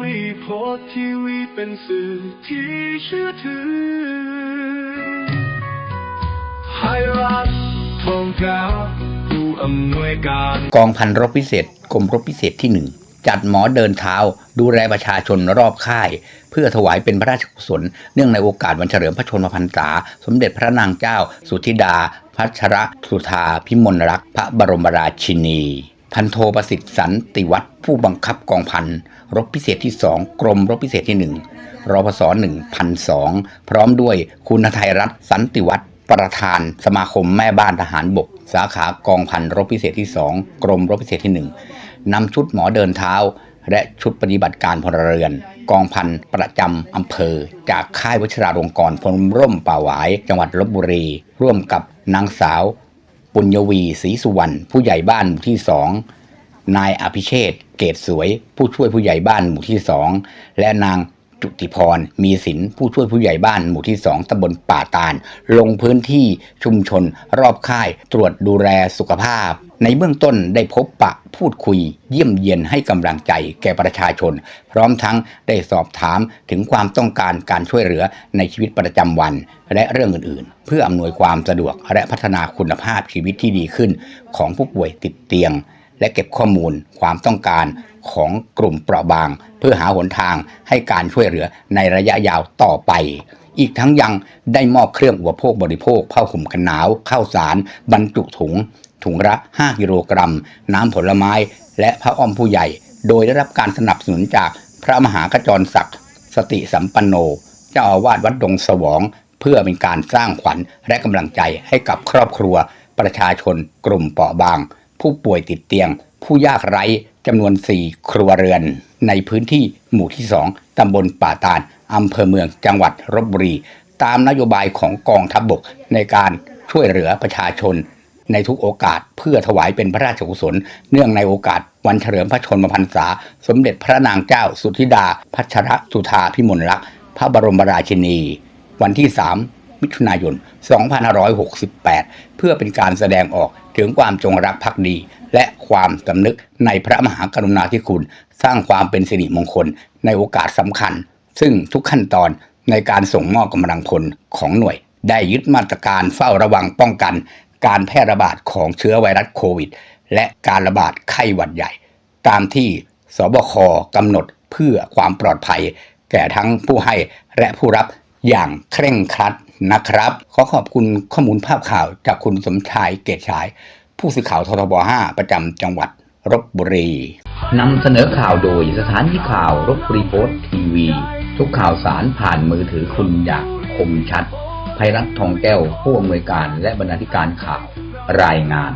วีโพสทีวีเป็นสื่อที่เชื่อถือไทยรัฐทองกาผู้อำนวยการ กองพันรบพิเศษกรมรบพิเศษที่หนึ่งจัดหมอเดินเท้าดูแลประชาชนรอบค่าย เพื่อถวายเป็นพระราชกุศล เนื่องในโอกาสวันเฉลิมพระชนมพรรษา สมเด็จพระนางเจ้า สุธิดา พัชรสุธาพิมลรักษ์พระบรมราชินี พันโทประสิทธิ์สันติวัฒน์ผู้บังคับกองพันรบพิเศษที่สองกรมรบพิเศษที่หนึ่งรพศหนึ่งพันสองพร้อมด้วยคุณไทยรัฐสันติวัฒน์ประธานสมาคมแม่บ้านทหารบก สาขากองพันรบพิเศษที่สองกรมรบพิเศษที่หนึ่งนำชุดหมอเดินเท้า และชุดปฏิบัติการพลเรือน กองพันประจำอำเภอ จากค่ายวัชราลงกรณ์พลร่มป่าหวาย จังหวัดลบบุรี ร่วมกับนางสาว ปุญญวีศรีสุวรรณผู้ใหญ่บ้านหมู่ที่สองนายอภิเชษเกตสวย ผู้ช่วยผู้ใหญ่บ้านหมู่ที่สองและนาง จุติพร มีสินผู้ช่วยผู้ใหญ่บ้านหมู่ที่สองตำบลป่าตาล ลงพื้นที่ชุมชน รอบค่าย ตรวจดูแลสุขภาพ ในเบื้องต้นได้พบปะพูดคุย เยี่ยมเยียนให้กำลังใจแก่ประชาชน พร้อมทั้งได้สอบถามถึงความต้องการการช่วยเหลือในชีวิตประจำวัน และเรื่องอื่นๆ เพื่ออำนวยความสะดวกและพัฒนาคุณภาพชีวิตที่ดีขึ้น ของผู้ป่วยติดเตียง และเก็บข้อมูลความต้องการของกลุ่มเปราะบาง เพื่อหาหนทางให้การช่วยเหลือในระยะยาวต่อไป อีกทั้งยังได้มอบเครื่องอุปโภคบริโภคผ้าห่มกันหนาวข้าวสาร บรรจุถุง ถุงละ 5 กิโลกรัม น้ำผลไม้ และพระอ้อมผู้ใหญ่ โดยได้รับการสนับสนุนจากพระมหากจรศักดิ์สติสัมปันโน เจ้าอาวาสวัดดงสวอง เพื่อเป็นการสร้างขวัญและกำลังใจให้กับครอบครัว ประชาชนกลุ่มเปราะบาง ผู้ป่วยติดเตียง ผู้ยากไร้จำนวน 4 ครัวเรือน ในพื้นที่หมู่ที่ 2 ตำบลป่าตาลอำเภอเมืองจังหวัดลบบุรี ตามนโยบายของกองทัพบบกในการช่วยเหลือประชาชน ในทุกโอกาสเพื่อถวายเป็นพระราชกุศล เนื่องในโอกาสวันเฉลิมพระชนมพรรษา สมเด็จพระนางเจ้าสุธิดา พัชรสุธาพิมลรักษ์พระบรมราชินี วันที่ 3 มิถุนายน 2568 เพื่อเป็นการแสดงออกถึงความจงรักภักดี และความสำนึกในพระมหากรุณาธิคุณ สร้างความเป็นสิริมงคลในโอกาสสำคัญ ซึ่งทุกขั้นตอนในการส่งมอบกำลังพลของหน่วย ได้ยึดมาตรการเฝ้าระวังป้องกัน การแพร่ระบาดของเชื้อไวรัสโควิด และการระบาดไข้หวัดใหญ่ ตามที่สบคกำหนดเพื่อความปลอดภัย แก่ทั้งผู้ให้และผู้รับอย่างเคร่งครัด นะครับ ขอขอบคุณข้อมูลภาพข่าวจากคุณสมชายเกตฉาย ผู้สื่อข่าวททบ 5 ประจำจังหวัดรบบุรีนำเสนอข่าวโดยสถานีข่าวรบบุรีโพสต์ทีวี ทุกข่าวสารผ่านมือถือคุณอย่างคมชัดภัยรัฐทองแก้วผู้อำนวยการและบรรณาธิการข่าวรายงาน